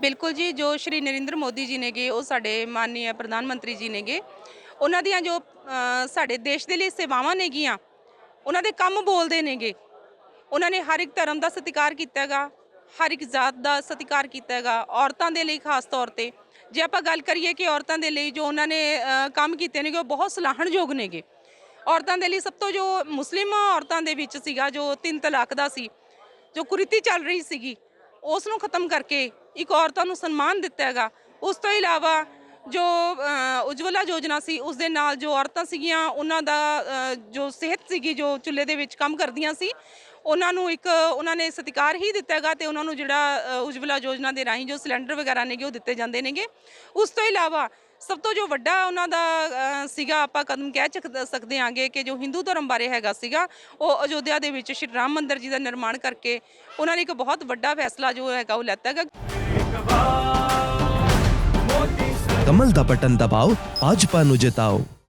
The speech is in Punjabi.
ਬਿਲਕੁਲ ਜੀ ਜੋ ਸ਼੍ਰੀ ਨਰਿੰਦਰ ਮੋਦੀ ਜੀ ਨੇਗੇ ਉਹ ਸਾਡੇ ਮਾਨਨੀय ਪ੍ਰਧਾਨ ਮੰਤਰੀ ਜੀ ਨੇਗੇ ਉਹਨਾਂ ਦੀਆਂ ਜੋ ਅ, ਸਾਡੇ ਦੇਸ਼ ਦੇ ਲਈ ਸੇਵਾਵਾਂ ਨੇਗੀਆਂ ਉਹਨਾਂ ਦੇ ਕੰਮ ਬੋਲਦੇ ਨੇਗੇ। ਉਹਨਾਂ ਨੇ ਹਰ ਇੱਕ ਧਰਮ ਦਾ ਸਤਿਕਾਰ ਕੀਤਾ ਹੈਗਾ ਹਰ ਇੱਕ ਜਾਤ ਦਾ ਸਤਿਕਾਰ ਕੀਤਾ ਹੈਗਾ ਔਰਤਾਂ ਦੇ ਲਈ ਖਾਸ ਤੌਰ ਤੇ। ਜੇ ਆਪਾਂ ਗੱਲ ਕਰੀਏ ਕਿ ਔਰਤਾਂ ਦੇ ਲਈ ਜੋ ਉਹਨਾਂ ਨੇ ਅ, ਕੰਮ ਕੀਤੇ ਨੇਗੇ ਉਹ ਬਹੁਤ ਸਲਾਹਣਯੋਗ ਨੇਗੇ। ਔਰਤਾਂ ਦੇ ਲਈ ਸਭ ਤੋਂ ਜੋ ਮੁਸਲਿਮ ਔਰਤਾਂ ਦੇ ਵਿੱਚ ਸੀਗਾ ਜੋ ਤਿੰਨ ਤਲਾਕ ਦਾ ਸੀ ਜੋ ਕੁਰੀਤੀ ਚੱਲ ਰਹੀ ਸੀਗੀ ਉਸ ਨੂੰ ਖਤਮ ਕਰਕੇ ਇੱਕ ਔਰਤਾਂ ਨੂੰ ਸਨਮਾਨ ਦਿੱਤਾ ਹੈਗਾ। ਉਸ ਤੋਂ ਇਲਾਵਾ ਜੋ ਉਜਵਲਾ ਯੋਜਨਾ ਸੀ, ਉਸ ਦੇ ਨਾਲ ਜੋ ਔਰਤਾਂ ਸੀਗੀਆਂ, ਉਹਨਾਂ ਦਾ ਜੋ ਸਿਹਤ ਸੀਗੀ, ਜੋ ਚੁੱਲ੍ਹੇ ਦੇ ਵਿੱਚ ਕੰਮ ਕਰਦੀਆਂ ਸੀ, ਉਹਨਾਂ ਨੂੰ ਇੱਕ, ਉਹਨਾਂ ਨੇ ਸਤਿਕਾਰ ਹੀ ਦਿੱਤਾ ਹੈਗਾ ਤੇ ਉਹਨਾਂ ਨੂੰ ਜਿਹੜਾ ਉਜਵਲਾ ਯੋਜਨਾ ਦੇ ਰਾਹੀਂ ਜੋ ਸਿਲੰਡਰ ਵਗੈਰਾ ਨੇਗੇ, ਉਹ ਦਿੱਤੇ ਜਾਂਦੇ ਨੇਗੇ। ਉਸ ਤੋਂ ਇਲਾਵਾ ਸਭ ਤੋਂ ਜੋ ਵੱਡਾ ਉਹਨਾਂ ਦਾ ਸੀਗਾ, ਆਪਾਂ ਕਦਮ ਕਹਿ ਸਕਦੇ ਆਂਗੇ ਕਿ ਜੋ ਹਿੰਦੂ ਧਰਮ ਬਾਰੇ ਹੈਗਾ ਸੀਗਾ, ਉਹ ਅਯੋਧਿਆ ਦੇ ਵਿੱਚ ਸ਼੍ਰੀ ਰਾਮ ਮੰਦਿਰ ਜੀ ਦਾ ਨਿਰਮਾਣ ਕਰਕੇ ਉਹਨਾਂ ਨੇ ਇੱਕ ਬਹੁਤ ਵੱਡਾ ਫੈਸਲਾ ਜੋ ਹੈਗਾ ਉਹ ਲੈਤਾ ਹੈਗਾ। ਕਮਲ ਦਾ ਬਟਨ ਦਬਾਓ ਭਾਜਪਾ ਨੂੰ ਜਿਤਾਓ।